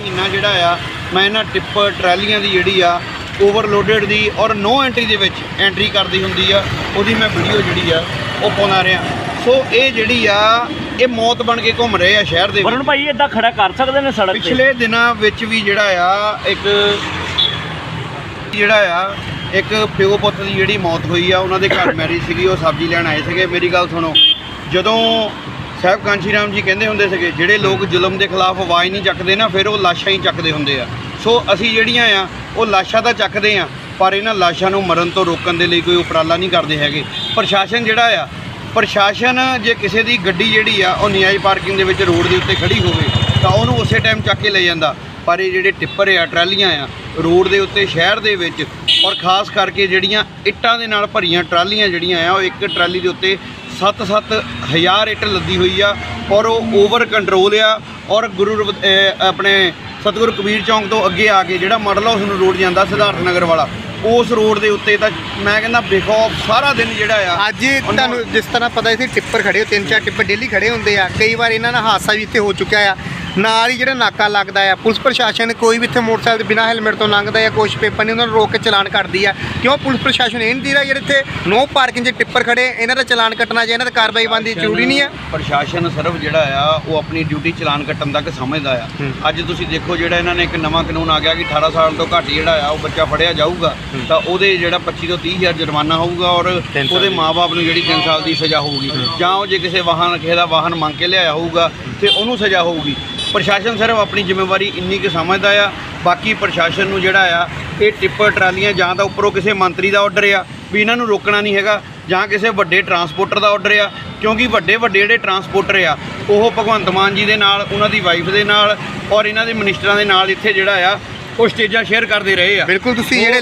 ਮਹੀਨਾ ਜਿਹੜਾ ਆ ਮੈਂ ਇਹਨਾਂ ਟਿੱਪਰ ਟਰਾਲੀਆਂ ਦੀ ਜਿਹੜੀ ਆ ਓਵਰਲੋਡਡ ਦੀ ਔਰ ਨੋ ਐਂਟਰੀ ਦੇ ਵਿੱਚ ਐਂਟਰੀ ਕਰਦੀ ਹੁੰਦੀ ਆ ਉਹਦੀ ਮੈਂ ਵੀਡੀਓ ਜਿਹੜੀ ਆ ਉਹ ਪਾਉਂਦਾ ਰਿਹਾ। ਸੋ ਇਹ ਜਿਹੜੀ ਆ ਇਹ ਮੌਤ ਬਣ ਕੇ ਘੁੰਮ ਰਹੇ ਆ ਸ਼ਹਿਰ ਦੇ ਵਿੱਚ। ਭਾਈ ਇਦਾਂ ਖੜਾ ਕਰ ਸਕਦੇ ਨੇ ਸੜਕ ਤੇ? ਪਿਛਲੇ ਦਿਨਾਂ ਵਿੱਚ ਵੀ ਜਿਹੜਾ ਆ ਇੱਕ ਜਿਹੜਾ ਆ ਇੱਕ ਪਿਓ ਪੁੱਤ ਦੀ ਜਿਹੜੀ ਮੌਤ ਹੋਈ ਆ ਉਹਨਾਂ ਦੇ ਘਰ ਮੈਰਿਜ ਸੀਗੀ ਉਹ ਸਬਜ਼ੀ ਲੈਣ ਆਏ ਸੀਗੇ। ਮੇਰੀ ਗੱਲ ਸੁਣੋ ਜਦੋਂ ਸਾਹਿਬ ਕਾਂਸ਼ੀ ਰਾਮ ਜੀ ਕਹਿੰਦੇ ਹੁੰਦੇ ਸੀਗੇ, ਜਿਹੜੇ ਲੋਕ ਜ਼ੁਲਮ ਦੇ ਖਿਲਾਫ ਆਵਾਜ਼ ਨਹੀਂ ਚੱਕਦੇ ਨਾ, ਫਿਰ ਉਹ ਲਾਸ਼ਾਂ ਹੀ ਚੱਕਦੇ ਹੁੰਦੇ ਆ। ਸੋ ਅਸੀਂ ਜਿਹੜੀਆਂ ਆ, ਉਹ ਲਾਸ਼ਾਂ ਤਾਂ ਚੱਕਦੇ ਆ, ਪਰ ਇਹਨਾਂ ਲਾਸ਼ਾਂ ਨੂੰ ਮਰਨ ਤੋਂ ਰੋਕਣ ਦੇ ਲਈ ਕੋਈ ਉਪਰਾਲਾ ਨਹੀਂ ਕਰਦੇ ਹੈਗੇ। ਪ੍ਰਸ਼ਾਸਨ ਜਿਹੜਾ ਆ, ਪ੍ਰਸ਼ਾਸਨ ਜੇ ਕਿਸੇ ਦੀ ਗੱਡੀ ਜਿਹੜੀ ਆ, ਉਹ ਨਿਆਈ ਪਾਰਕਿੰਗ ਦੇ ਵਿੱਚ ਰੋਡ ਦੇ ਉੱਤੇ ਖੜੀ ਹੋਵੇ, ਤਾਂ ਉਹਨੂੰ ਉਸੇ ਟਾਈਮ ਚੱਕ ਕੇ ਲੈ ਜਾਂਦਾ। ਪਰ ਇਹ ਜਿਹੜੇ ਟਿੱਪਰ ਆ, ਟਰਾਲੀਆਂ ਆ, ਰੋਡ ਦੇ ਉੱਤੇ, ਸ਼ਹਿਰ ਦੇ ਵਿੱਚ, ਔਰ ਖਾਸ ਕਰਕੇ ਜਿਹੜੀਆਂ ਇੱਟਾਂ ਦੇ ਨਾਲ ਭਰੀਆਂ ਟਰਾਲੀਆਂ ਜਿਹੜੀਆਂ ਆ, ਉਹ ਇੱਕ ਟਰਾਲੀ ਦੇ ਉੱਤੇ 7-7 ਹਜ਼ਾਰ ਇੱਟ ਲੱਦੀ ਹੋਈ ਆ ਔਰ ਉਹ ਓਵਰ ਕੰਟਰੋਲ ਆ ਔਰ ਗੁਰੂ ਆਪਣੇ ਸਤਿਗੁਰੂ ਕਬੀਰ ਚੌਂਕ ਤੋਂ ਅੱਗੇ ਆ ਕੇ ਜਿਹੜਾ ਮਾਡਲ ਹਾਊਸ ਨੂੰ ਰੋਡ ਜਾਂਦਾ ਸਿਧਾਰਥ ਨਗਰ ਵਾਲਾ ਉਸ ਰੋਡ ਦੇ ਉੱਤੇ ਤਾਂ ਮੈਂ ਕਹਿੰਦਾ ਬੇਖੌਫ ਸਾਰਾ ਦਿਨ ਜਿਹੜਾ ਆ ਅੱਜ ਤੁਹਾਨੂੰ ਜਿਸ ਤਰ੍ਹਾਂ ਪਤਾ ਸੀ ਟਿੱਪਰ ਖੜੇ ਹੋ ਤਿੰਨ ਚਾਰ ਟਿੱਪਰ ਡੇਲੀ ਖੜੇ ਹੁੰਦੇ ਆ। ਕਈ ਵਾਰ ਇਹਨਾਂ ਨਾਲ ਹਾਦਸਾ ਵੀ ਇੱਥੇ ਹੋ ਚੁੱਕਿਆ ਆ। ਨਾਲ ਹੀ ਜਿਹੜਾ ਨਾਕਾ ਲੱਗਦਾ ਆ ਪੁਲਿਸ ਪ੍ਰਸ਼ਾਸਨ ਕੋਈ ਵੀ ਇੱਥੇ ਮੋਟਰਸਾਈਕਲ ਤੇ ਬਿਨਾਂ ਹੈਲਮਟ ਤੋਂ ਲੰਘਦਾ ਆ ਕੁਛ ਪੇਪਰ ਨਹੀਂ ਉਹਨਾਂ ਨੂੰ ਰੋਕ ਕੇ ਚਲਾਨ ਕਰਦੀ ਆ। ਕਿਉਂ ਪੁਲਿਸ ਪ੍ਰਸ਼ਾਸਨ ਇਹ ਨਹੀਂ ਦੀਦਾ ਜਿਹੜੇ ਇੱਥੇ ਨੋ ਪਾਰਕਿੰਗ 'ਚ ਟਿੱਪਰ ਖੜੇ ਇਹਨਾਂ ਦਾ ਚਲਾਨ ਕੱਟਣਾ ਜਾਂ ਇਹਨਾਂ ਤੇ ਕਾਰਵਾਈ ਬੰਦੀ ਜ਼ਰੂਰੀ ਨਹੀਂ ਆ? ਪ੍ਰਸ਼ਾਸਨ ਸਿਰਫ ਜਿਹੜਾ ਆ ਉਹ ਆਪਣੀ ਡਿਊਟੀ ਚਲਾਨ ਕੱਟਣ ਤੱਕ ਸਮਝਦਾ ਆ। ਅੱਜ ਤੁਸੀਂ ਦੇਖੋ ਜਿਹੜਾ ਇਹਨਾਂ ਨੇ ਇੱਕ ਨਵਾਂ ਕਾਨੂੰਨ ਆ ਗਿਆ ਕਿ 18 ਸਾਲ ਤੋਂ ਘੱਟ ਜਿਹੜਾ ਆ ਉਹ ਬੱਚਾ ਫੜਿਆ ਜਾਊਗਾ। ਤਾਂ ਉਹਦੇ ਜਿਹੜਾ 25 ਤੋਂ 30 ਹਜ਼ਾਰ ਜੁਰਮਾਨਾ ਹੋਊਗਾ ਔਰ ਉਹਦੇ ਦੀ। ਮਾਪੇ ਨੂੰ ਜਿਹੜੀ 3 ਸਾਲ ਦੀ ਸਜ਼ਾ ਹੋਊਗੀ। ਜਾਂ ਉਹ ਜੇ ਕਿਸੇ ਵਾਹਨ ਕਿਸੇ ਦਾ ਵਾਹਨ ਮੰਗ ਕੇ ਲਿਆਇਆ ਹੋਊਗਾ ਤੇ ਉਹਨੂੰ ਸਜ਼ਾ ਹੋਊਗੀ। ਪ੍ਰਸ਼ਾਸਨ ਸਿਰਫ ਆਪਣੀ ਜ਼ਿੰਮੇਵਾਰੀ ਇੰਨੀ ਕੁ ਸਮਝਦਾ ਆ, ਬਾਕੀ ਪ੍ਰਸ਼ਾਸਨ ਨੂੰ ਜਿਹੜਾ ਆ, ਇਹ ਟਿੱਪਰ ਟਰਾਲੀਆਂ ਜਾਂ ਤਾਂ ਉੱਪਰੋਂ ਕਿਸੇ ਮੰਤਰੀ ਦਾ ਆਰਡਰ ਆ, ਵੀ ਇਹਨਾਂ ਨੂੰ ਰੋਕਣਾ ਨਹੀਂ ਹੈਗਾ, ਜਾਂ ਕਿਸੇ ਵੱਡੇ ਟਰਾਂਸਪੋਰਟਰ ਦਾ ਆਰਡਰ ਆ, ਕਿਉਂਕਿ ਵੱਡੇ ਵੱਡੇ ਜਿਹੜੇ ਟਰਾਂਸਪੋਰਟਰ ਆ, ਉਹ ਭਗਵੰਤ ਮਾਨ ਜੀ ਦੇ ਨਾਲ, ਉਹਨਾਂ ਦੀ ਵਾਈਫ ਦੇ ਨਾਲ ਔਰ ਇਹਨਾਂ ਦੇ ਮਿਨਿਸਟਰਾਂ ਦੇ ਨਾਲ ਇੱਥੇ ਜਿਹੜਾ ਆ, ਉਹ ਸਟੇਜਾਂ ਸ਼ੇਅਰ ਕਰਦੇ ਰਹੇ ਆ। ਬਿਲਕੁਲ, ਤੁਸੀਂ ਜਿਹੜੇ